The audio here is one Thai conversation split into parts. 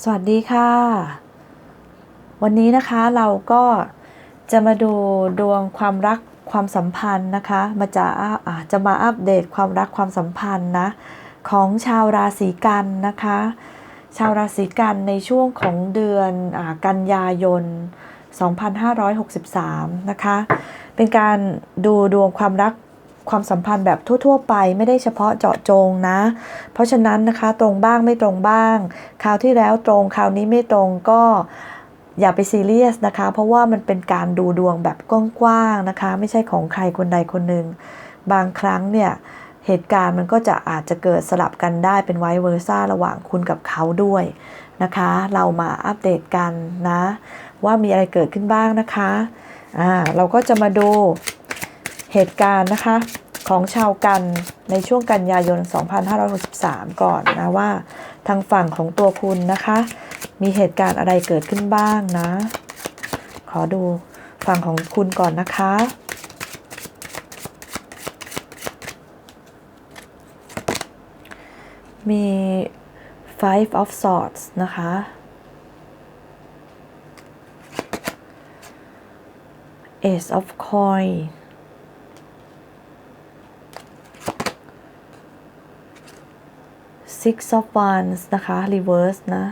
สวัสดีค่ะ วันนี้นะคะเราก็จะมาดูดวงความรักความสัมพันธ์นะคะ มาจะอ่าจะมาอัปเดตความรักความสัมพันธ์นะของชาวราศีกันนะคะ ชาวราศีกันในช่วงของเดือนอกันยายน 2563 นะคะ เป็นการดูดวงความรัก ความสัมพันธ์แบบทั่ว ๆ ไปไม่ได้เฉพาะเจาะจงนะ เพราะฉะนั้นนะคะตรงบ้างไม่ตรงบ้าง คราวที่แล้วตรงคราวนี้ไม่ตรงก็อย่าไปซีเรียสนะคะ เพราะว่ามันเป็นการดูดวงแบบกว้างๆนะคะ ไม่ใช่ของใครคนใดคนหนึ่ง บางครั้งเนี่ยเหตุการณ์มันก็จะอาจจะเกิดสลับกันได้เป็นไวเวอร์ซ่าระหว่างคุณกับเขาด้วยนะคะ เรามาอัปเดตกันนะ ว่ามีอะไรเกิดขึ้นบ้างนะคะอ่าเราก็จะมาดูเหตุการณ์นะคะ ของชาวกันในช่วงกันยายน 2563 ก่อนนะว่า ทางฝั่งของตัวคุณนะคะ มีเหตุการณ์อะไรเกิดขึ้นบ้างนะ ขอดูฝั่งของคุณก่อนนะคะมี five of swords นะคะ ace of coin six of wands นะคะ reverse นะ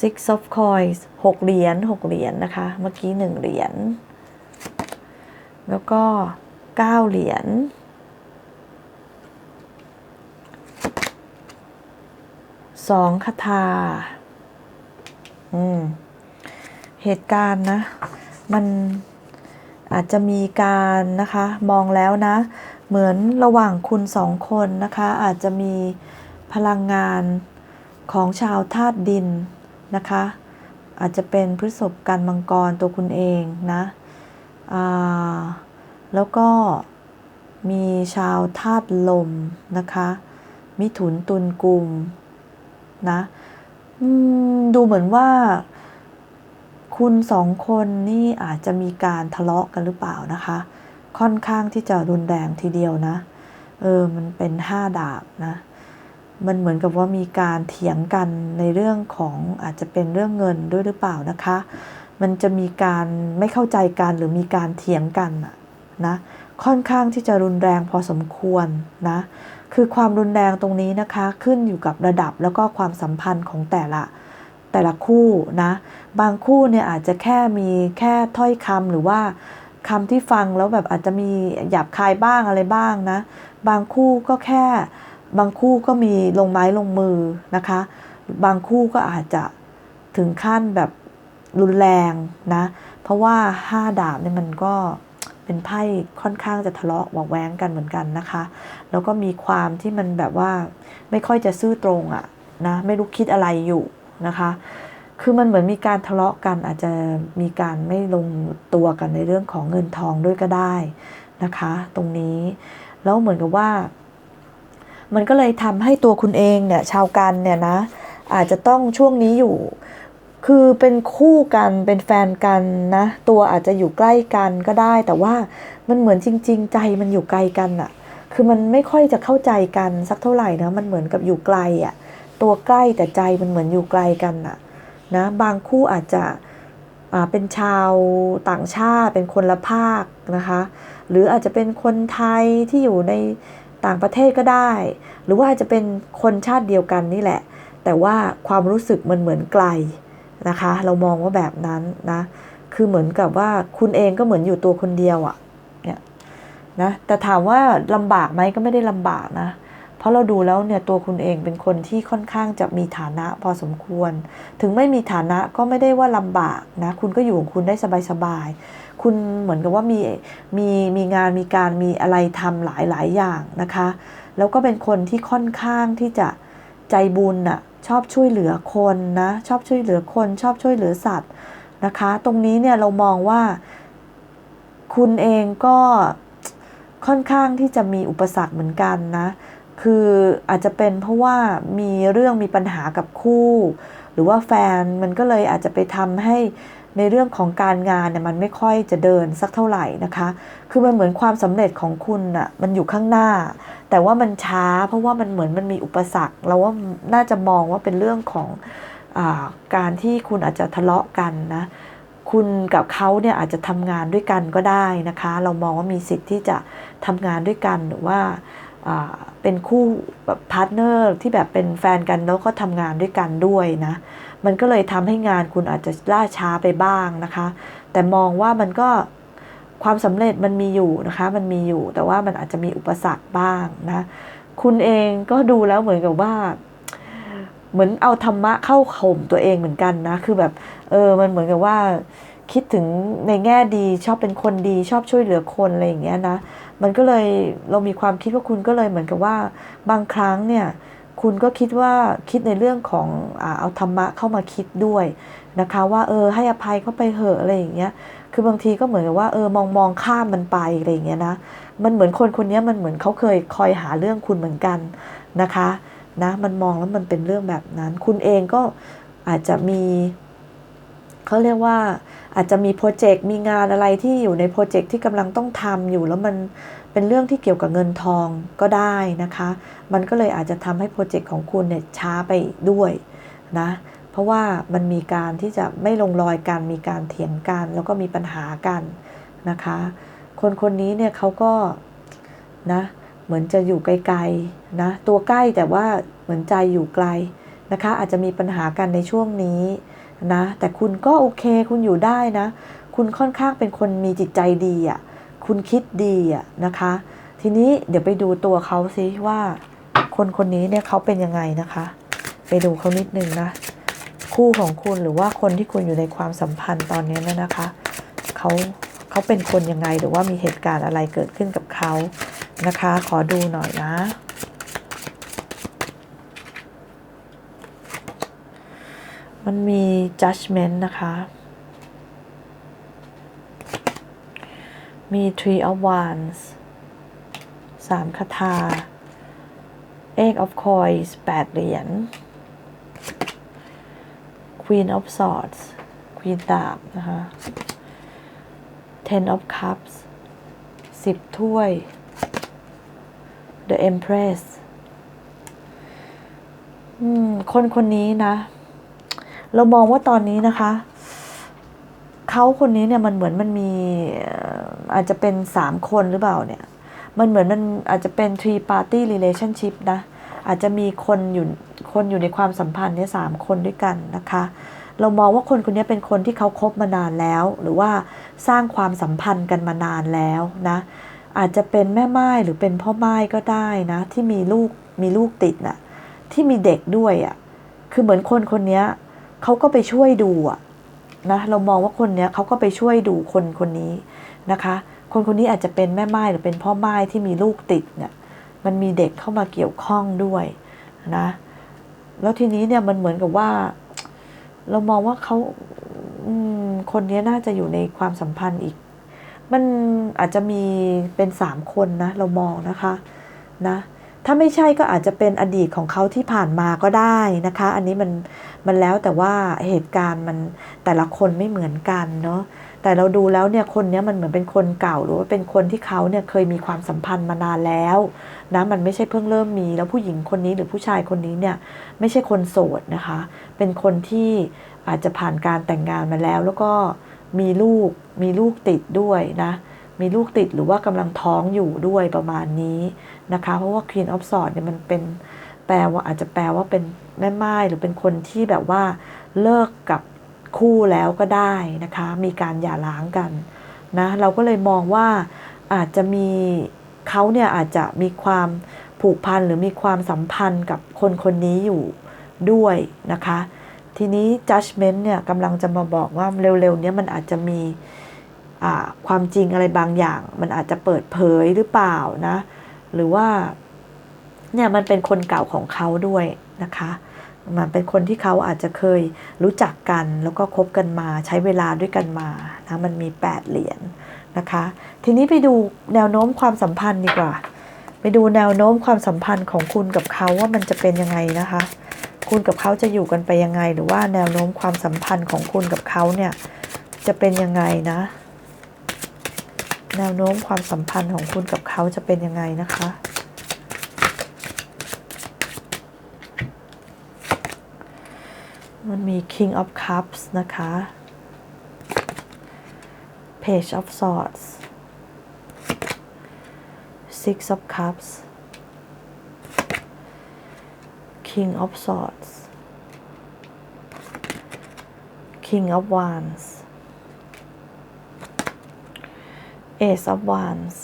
six of coins หกเหรียญหกเหรียญนะคะ เมื่อกี้หนึ่งเหรียญ แล้วก็เก้าเหรียญสองคาถาอืม เหตุการณ์นะ มัน อาจจะมีการนะคะมองแล้วนะ เหมือนระหว่างคุณสองคนนะคะ อาจจะมีพลังงานของชาวธาตุดินนะคะ อาจจะเป็นพฤษภกันมังกรตัวคุณเองนะแล้วก็มีชาวธาตุลมนะคะ มิถุนตุลกุมนะมดูเหมือนว่า คุณสองคนนี่อาจจะมีการทะเลาะกันหรือเปล่านะคะ ค่อนข้างที่จะรุนแรงทีเดียวนะ เออ มันเป็นห้าดาบนะ มันเหมือนกับว่ามีการเถียงกันในเรื่องของอาจจะเป็นเรื่องเงินด้วยหรือเปล่านะคะ มันจะมีการไม่เข้าใจกันหรือมีการเถียงกันนะ ค่อนข้างที่จะรุนแรงพอสมควรนะ คือความรุนแรงตรงนี้นะคะ ขึ้นอยู่กับระดับแล้วก็ความสัมพันธ์ของแต่ละ แต่ละคู่นะ บางคู่เนี่ยอาจจะแค่มีแค่ถ้อยคำหรือว่าคำที่ฟังแล้วแบบอาจจะมีหยาบคายบ้างอะไรบ้างนะ บางคู่ก็แค่บางคู่ก็มีลงไม้ลงมือนะคะ บางคู่ก็อาจจะถึงขั้นแบบรุนแรงนะ เพราะว่าห้าดาบเนี่ยมันก็เป็นไพ่ค่อนข้างจะทะเลาะเบาะแว้งกันเหมือนกันนะคะ แล้วก็มีความที่มันแบบว่าไม่ค่อยจะซื่อตรงอะ่ะนะ ไม่รู้คิดอะไรอยู่ นะคะ คือมันเหมือนมีการทะเลาะกันอาจจะมีการไม่ลงตัวกันในเรื่องของเงินทองด้วยก็ได้นะคะ ตรงนี้ แล้วเหมือนกับว่า มันก็เลยทำให้ตัวคุณเองเนี่ยชาวกันเนี่ยนะ อาจจะต้องช่วงนี้อยู่คือเป็นคู่กันเป็นแฟนกันนะ ตัวอาจจะอยู่ใกล้กันก็ได้ แต่ว่ามันเหมือนจริง ๆ ใจมันอยู่ไกลกันอะคือมันไม่ค่อยจะเข้าใจกันสักเท่าไหร่นะมันเหมือนกับอยู่ไกลอะ ตัวใกล้แต่ใจมันเหมือนอยู่ไกลกันอะนะบางคู่อาจจะเป็นชาวต่างชาติเป็นคนละภาคนะคะ หรืออาจจะเป็นคนไทยที่อยู่ในต่างประเทศก็ได้ หรือว่าอาจจะเป็นคนชาติเดียวกันนี่แหละ แต่ว่าความรู้สึกมันเหมือนไกลนะคะ เรามองว่าแบบนั้นนะคือเหมือนกับว่าคุณเองก็เหมือนอยู่ตัวคนเดียวอะ่ะเนี่ยนะแต่ถามว่าลำบากไหมก็ไม่ได้ลำบากนะ ราะเราดูแล้วเนี่ยตัวคุณเองเป็นคนที่ค่อนข้างจะมีฐานะพอสมควร ถึงไม่มีฐานะก็ไม่ได้ว่าลำบากนะ คุณก็อยู่ของคุณได้สบายๆ คุณเหมือนกับว่ามีมีมีงานมีการมีอะไรทำหลายหลายอย่างนะคะ แล้วก็เป็นคนที่ค่อนข้างที่จะใจบุญน่ะชอบช่วยเหลือคนนะ ชอบช่วยเหลือคน ชอบช่วยเหลือสัตว์นะคะ ตรงนี้เนี่ยเรามองว่า คุณเองก็ค่อนข้างที่จะมีอุปสรรคเหมือนกันนะ คืออาจจะเป็นเพราะว่ามีเรื่องมีปัญหากับคู่ หรือว่าแฟนมันก็เลยอาจจะไปทำให้ในเรื่องของการงานเนี่ยมันไม่ค่อยจะเดินสักเท่าไหร่นะคะ คือมันเหมือนความสำเร็จของคุณน่ะมันอยู่ข้างหน้า แต่ว่ามันช้าเพราะว่ามันเหมือนมันมีอุปสรรค เราว่าน่าจะมองว่าเป็นเรื่องของอการที่คุณอาจจะทะเลาะกันนะ คุณกับเขาเนี่ยอาจจะทำงานด้วยกันก็ได้นะคะ เรามองว่ามีสิทธิ์ที่จะทำงานด้วยกันหรือว่า เป็นคู่แบบพาร์ทเนอร์ที่แบบเป็นแฟนกันแล้วก็ทำงานด้วยกันด้วยนะ มันก็เลยทำให้งานคุณอาจจะล่าช้าไปบ้างนะคะ แต่มองว่ามันก็ความสำเร็จมันมีอยู่นะคะ มันมีอยู่แต่ว่ามันอาจจะมีอุปสรรคบ้างนะ คุณเองก็ดูแล้วเหมือนกับว่า เหมือนเอาธรรมะเข้าข่มตัวเองเหมือนกันนะ คือแบบ เออ มันเหมือนกับว่า คิดถึงในแง่ดีชอบเป็นคนดีชอบช่วยเหลือคนอะไรอย่างเงี้ยนะ มันก็เลยเรามีความคิดว่าคุณก็เลยเหมือนกับว่าบางครั้งเนี่ยคุณก็คิดว่าคิดในเรื่องของอเอาธรรมะเข้ามาคิดด้วยนะคะ ว่าเออให้อภัยเขาไปเหอะอะไรอย่างเงี้ยคือบางทีก็เหมือนกับว่าเออมองมองข้ามมันไปอะไรอย่างเงี้ยนะมันเหมือนคนคนนี้มันเหมือนเขาเคยคอยหาเรื่องคุณเหมือนกันนะคะนะมันมองแล้วมันเป็นเรื่องแบบนั้น คุณเองก็อาจจะมี เขาเรียกว่าอาจจะมีโปรเจกต์มีงานอะไรที่อยู่ในโปรเจกต์ที่กำลังต้องทำอยู่แล้วมันเป็นเรื่องที่เกี่ยวกับเงินทองก็ได้นะคะ มันก็เลยอาจจะทำให้โปรเจกต์ของคุณเนี่ยช้าไปด้วยนะเพราะว่ามันมีการที่จะไม่ลงรอยกันมีการเถียงกัน แล้วก็มีปัญหากันนะคะ คนคนนี้เนี่ยเขาก็นะเหมือนจะอยู่ไกลๆนะตัวใกล้แต่ว่าเหมือนใจอยู่ไกลนะคะ อาจจะมีปัญหากันในช่วงนี้ นะ แต่คุณก็โอเค คุณอยู่ได้นะ คุณค่อนข้างเป็นคนมีจิตใจดีอะ คุณคิดดีอะนะคะ ทีนี้เดี๋ยวไปดูตัวเขาซิว่า คนคนนี้เนี่ยเขาเป็นยังไงนะคะ ไปดูเขานิดนึงนะ คู่ของคุณหรือว่าคนที่คุณอยู่ในความสัมพันธ์ตอนนี้นะนะคะเขาเขาเป็นคนยังไงหรือว่ามีเหตุการณ์อะไรเกิดขึ้นกับเขานะคะ ขอดูหน่อยนะ มันมี judgment นะคะ มี three of wands สามคาถา eight of coins แปดเหรียญ Queen of Swords Queen ดาบนะคะ Ten of Cups สิบถ้วย The Empress คนคนนี้นะ เรามองว่าตอนนี้นะคะเขาคนนี้เนี่ยมันเหมือนมันมีอาจจะเป็นสามคนหรือเปล่าเนี่ย มันเหมือนมันอาจจะเป็น three party relationship นะ อาจจะมีคนอยู่คนอยู่ในความสัมพันธ์เนี่ยสามคนด้วยกันนะคะ เรามองว่าคนคนนี้เป็นคนที่เขาคบมานานแล้ว หรือว่าสร้างความสัมพันธ์กันมานานแล้วนะ อาจจะเป็นแม่ไม้หรือเป็นพ่อไม้ก็ได้นะ ที่มีลูกมีลูกติดน่ะที่มีเด็กด้วยอะ่ะคือเหมือนคนคนนี้ เขาก็ไปช่วยดูอะนะเรามองว่าคนเนี้ยเขาก็ไปช่วยดูคนคนนี้นะคะ คนคนนี้อาจจะเป็นแม่ไม้หรือเป็นพ่อไม้ที่มีลูกติดเนี่ยมันมีเด็กเข้ามาเกี่ยวข้องด้วยนะแล้วทีนี้เนี่ยมันเหมือนกับว่า เรามองว่าเขาคนนี้น่าจะอยู่ในความสัมพันธ์อีก มันอาจจะมีเป็นสามคนนะ เรามองนะคะ นะ ถ้าไม่ใช่ก็อาจจะเป็นอดีตของเขาที่ผ่านมาก็ได้นะคะ อันนี้มันมันแล้วแต่ว่าเหตุการณ์มันแต่ละคนไม่เหมือนกันเนาะแต่เราดูแล้วเนี่ยคนนี้มันเหมือนเป็นคนเก่าหรือว่าเป็นคนที่เขาเนี่ยเคยมีความสัมพันธ์มานานแล้วนะมันไม่ใช่เพิ่งเริ่มมีแล้วผู้หญิงคนนี้หรือผู้ชายคนนี้เนี่ยไม่ใช่คนโสดนะคะ เป็นคนที่อาจจะผ่านการแต่งงานมาแล้ว แล้วก็มีลูกมีลูกติดด้วยนะมีลูกติดหรือว่ากำลังท้องอยู่ด้วยประมาณนี้ นะคะ เพราะว่า Queen of Swords เนี่ยมันเป็นแปลว่าอาจจะแปลว่าเป็นแม่ไม้หรือเป็นคนที่แบบว่าเลิกกับคู่แล้วก็ได้นะคะ มีการหย่าร้างกันนะเราก็เลยมองว่าอาจจะมีเขาเนี่ยอาจจะมีความผูกพันหรือมีความสัมพันธ์กับคนคนนี้อยู่ด้วยนะคะ ทีนี้ judgment เนี่ยกำลังจะมาบอกว่าเร็วๆเนี้ยมันอาจจะมีความจริงอะไรบางอย่าง มันอาจจะเปิดเผยหรือเปล่านะ หรือว่าเนี่ยมันเป็นคนเก่าของเขาด้วยนะคะ มันเป็นคนที่เขาอาจจะเคยรู้จักกันแล้วก็คบกันมาใช้เวลาด้วยกันมานะมันมี 8 เหรียญนะคะ ทีนี้ไปดูแนวโน้มความสัมพันธ์ดีกว่า ไปดูแนวโน้มความสัมพันธ์ของคุณกับเขาว่ามันจะเป็นยังไงนะคะ คุณกับเขาจะอยู่กันไปยังไง หรือว่าแนวโน้มความสัมพันธ์ของคุณกับเขาเนี่ยจะเป็นยังไงนะ แนวโน้มความสัมพันธ์ของคุณกับเขาจะเป็นยังไงนะคะ มันมี King of Cups นะคะ Page of Swords Six of Cups King of Swords King of Wands Ace of Wands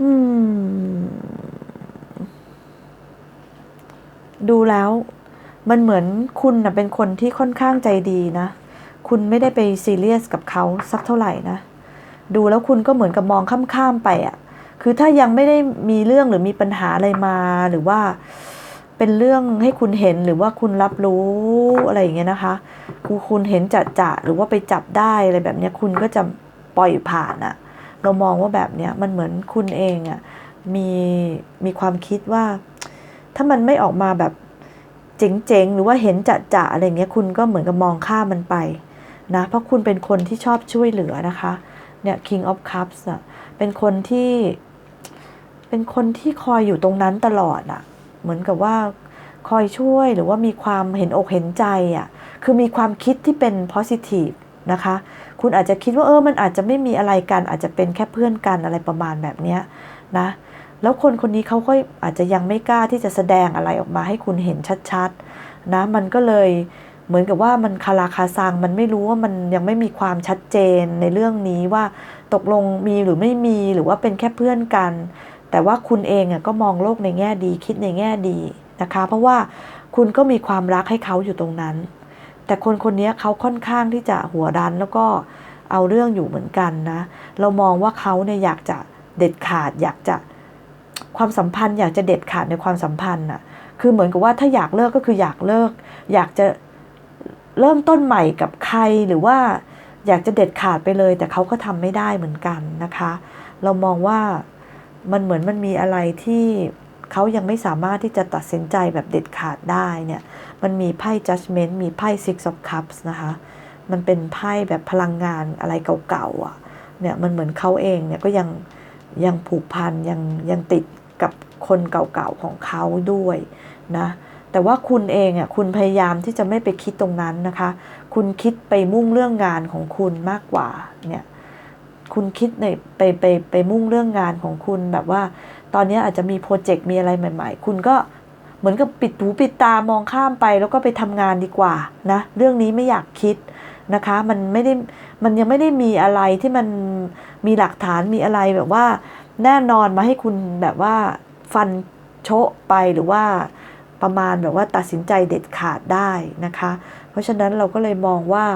อืมดูแล้ว มันเหมือนคุณนะเป็นคนที่ค่อนข้างใจดีนะ คุณไม่ได้ไปซีเรียสกับเขาสักเท่าไหร่นะ ดูแล้วคุณก็เหมือนกับมองข้ามๆไปอะ่ะ คือถ้ายังไม่ได้มีเรื่องหรือมีปัญหาอะไรมาหรือว่า เป็นเรื่องให้คุณเห็นหรือว่าคุณรับรู้อะไรอย่างเงี้ยนะคะคือคุณเห็นจะจะหรือว่าไปจับได้อะไรแบบเนี้ยคุณก็จะปล่อยผ่านอะเรามองว่าแบบเนี้ยมันเหมือนคุณเองอะมีมีความคิดว่า ถ้ามันไม่ออกมาแบบเจ๋งๆหรือว่าเห็นจะจะอะไรเงี้ยคุณก็เหมือนกับมองข้ามมันไปนะเพราะคุณเป็นคนที่ชอบช่วยเหลือนะคะเนี่ย King of Cups อะเป็นคนที่ เป็นคนที่คอยอยู่ตรงนั้นตลอดอะ เหมือนกับว่าคอยช่วยหรือว่ามีความเห็นอกเห็นใจอะคือมีความคิดที่เป็น positive นะคะ คุณอาจจะคิดว่าเออมันอาจจะไม่มีอะไรกัน อาจจะเป็นแค่เพื่อนกันอะไรประมาณแบบเนี้ยนะแล้วคนคนนี้เขาก็อาจจะยังไม่กล้าที่จะแสดงอะไรออกมาให้คุณเห็นชัดๆนะมันก็เลยเหมือนกับว่ามันคาราคาซังมันไม่รู้ว่ามันยังไม่มีความชัดเจนในเรื่องนี้ว่าตกลงมีหรือไม่มีหรือว่าเป็นแค่เพื่อนกัน แต่ว่าคุณเองอะก็มองโลกในแง่ดี คิดในแง่ดีนะคะ เพราะว่าคุณก็มีความรักให้เขาอยู่ตรงนั้น แต่คนคนนี้เขาค่อนข้างที่จะหัวดันแล้วก็เอาเรื่องอยู่เหมือนกันนะ เรามองว่าเขาเนี่ยอยากจะเด็ดขาด อยากจะความสัมพันธ์ อยากจะเด็ดขาดในความสัมพันธ์น่ะ คือเหมือนกับว่าถ้าอยากเลิกก็คืออยากเลิก อยากจะเริ่มต้นใหม่กับใครหรือว่าอยากจะเด็ดขาดไปเลย แต่เขาก็ทำไม่ได้เหมือนกันนะคะ เรามองว่า มันเหมือนมันมีอะไรที่เขายังไม่สามารถที่จะตัดสินใจแบบเด็ดขาดได้เนี่ย มันมีไพ่ judgment มีไพ่ six of cups นะคะ มันเป็นไพ่แบบพลังงานอะไรเก่าๆอะ เนี่ยมันเหมือนเขาเองเนี่ยก็ยังยังผูกพันยังยังติดกับคนเก่าๆของเขาด้วยนะ แต่ว่าคุณเองอะคุณพยายามที่จะไม่ไปคิดตรงนั้นนะคะ คุณคิดไปมุ่งเรื่องงานของคุณมากกว่าเนี่ย คุณคิดในไปไปไปมุ่งเรื่องงานของคุณแบบว่า ตอนนี้อาจจะมีโปรเจกต์มีอะไรใหม่ ๆ คุณก็เหมือนกับปิดหูปิดตามองข้ามไป แล้วก็ไปทำงานดีกว่านะ เรื่องนี้ไม่อยากคิดนะคะ มันไม่ได้มันยังไม่ได้มีอะไรที่มันมีหลักฐานมีอะไรแบบว่า แน่นอนมาให้คุณแบบว่าฟันโชะไปหรือว่าประมาณแบบว่าตัดสินใจเด็ดขาดได้นะคะ เพราะฉะนั้นเราก็เลยมองว่า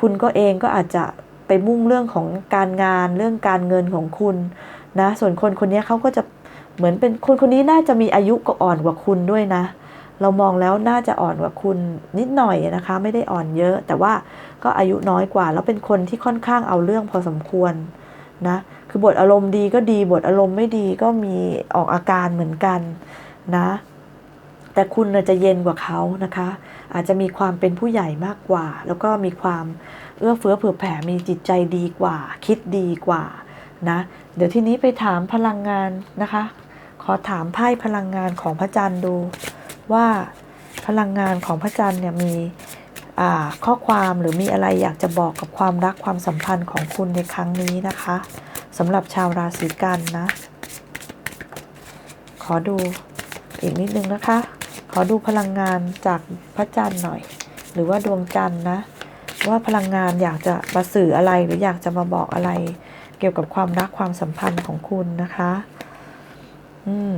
คุณก็เองก็อาจจะ ไปมุ่งเรื่องของการงานเรื่องการเงินของคุณนะส่วนคนคนนี้เขาก็จะเหมือนเป็นคนคนนี้น่าจะมีอายุก็อ่อนกว่าคุณด้วยนะ เรามองแล้วน่าจะอ่อนกว่าคุณนิดหน่อยนะคะ ไม่ได้อ่อนเยอะ แต่ว่าก็อายุน้อยกว่า แล้วเป็นคนที่ค่อนข้างเอาเรื่องพอสมควรนะคือบทอารมณ์ดีก็ดีบทอารมณ์ไม่ดีก็มีออกอาการเหมือนกันนะ แต่คุณจะเย็นกว่าเขานะคะ อาจจะมีความเป็นผู้ใหญ่มากกว่า แล้วก็มีความ เอื้อเฟื้อเผื่อแผ่มีจิตใจดีกว่า คิดดีกว่านะเดี๋ยวทีนี้ไปถามพลังงานนะคะ ขอถามไพ่พลังงานของพระจันทร์ดู ว่าพลังงานของพระจันทร์เนี่ยมีข้อความหรือมีอะไรอยากจะบอกกับความรักความสัมพันธ์ของคุณในครั้งนี้นะคะสำหรับชาวราศีกันนะ ขอดูอีกนิดนึงนะคะ ขอดูพลังงานจากพระจันทร์หน่อย หรือว่าดวงจันทร์นะ ว่าพลังงานอยากจะมาสื่ออะไรหรืออยากจะมาบอกอะไร เกี่ยวกับความรักความสัมพันธ์ของคุณนะคะอืม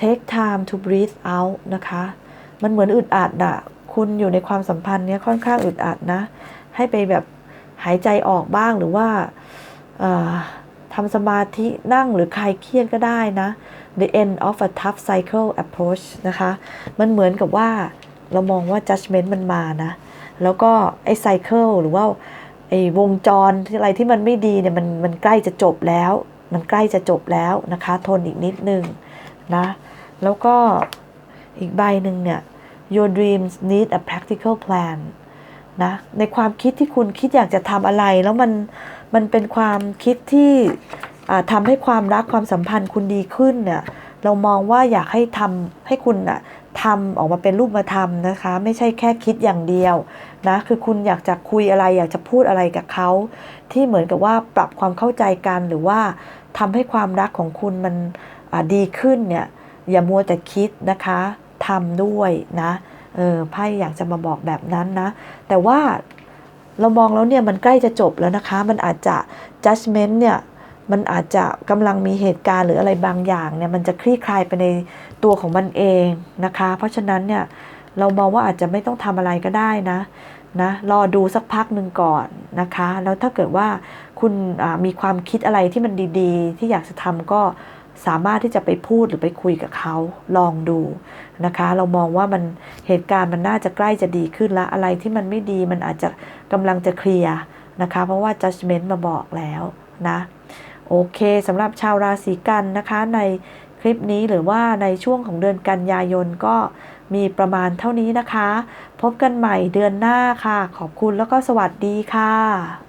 take time to breathe out นะคะ มันเหมือนอึดอัดอะคุณอยู่ในความสัมพันธ์เนี้ยค่อนข้างอึดอัดนะ ให้ไปแบบหายใจออกบ้างหรือว่าทำสมาธินั่งหรือคลายเครียดก็ได้นะ the end of a tough cycle approach นะคะ มันเหมือนกับว่าเรามองว่า judgment มันมานะ แล้วก็ไอ้ cycle หรือว่าไอ้วงจรอะไรที่มันไม่ดีเนี่ยมันมันใกล้จะจบแล้ว มันใกล้จะจบแล้วนะคะ ทนอีกนิดนึงนะ แล้วก็อีกใบหนึ่งเนี่ย your dreams need a practical plan นะในความคิดที่คุณคิดอยากจะทำอะไร แล้วมันมันเป็นความคิดที่ทำให้ความรักความสัมพันธ์คุณดีขึ้นเนี่ยเรามองว่าอยากให้ทำให้คุณน่ะ ทำออกมาเป็นรูปธรรมนะคะ ไม่ใช่แค่คิดอย่างเดียวนะคือคุณอยากจะคุยอะไรอยากจะพูดอะไรกับเขา ที่เหมือนกับว่าปรับความเข้าใจกันหรือว่าทำให้ความรักของคุณมันดีขึ้นเนี่ยอย่ามัวแต่คิดนะคะทำด้วยนะเออไพ่อยากจะมาบอกแบบนั้นนะ แต่ว่าเรามองแล้วเนี่ยมันใกล้จะจบแล้วนะคะ มันอาจจะ judgment เนี่ยมันอาจจะกำลังมีเหตุการณ์หรืออะไรบางอย่างเนี่ยมันจะคลี่คลายไปใน ตัวของมันเองนะคะ เพราะฉะนั้นเนี่ยเรามองว่าอาจจะไม่ต้องทำอะไรก็ได้นะนะรอดูสักพักหนึ่งก่อนนะคะ แล้วถ้าเกิดว่าคุณมีความคิดอะไรที่มันดีๆ ที่อยากจะทำก็สามารถที่จะไปพูดหรือไปคุยกับเขาลองดูนะคะ เรามองว่ามันเหตุการณ์มันน่าจะใกล้จะดีขึ้นล้วอะไรที่มันไม่ดีมันอาจจะกำลังจะเคลียร์นะคะ เพราะว่า judgment มาบอกแล้วนะ โอเคสำหรับชาวราศีกันนะคะใน ลิปนี้หรือว่าในช่วงของเดือนกันยายนก็มีประมาณเท่านี้นะคะ พบกันใหม่เดือนหน้าค่ะ ขอบคุณแล้วก็สวัสดีค่ะ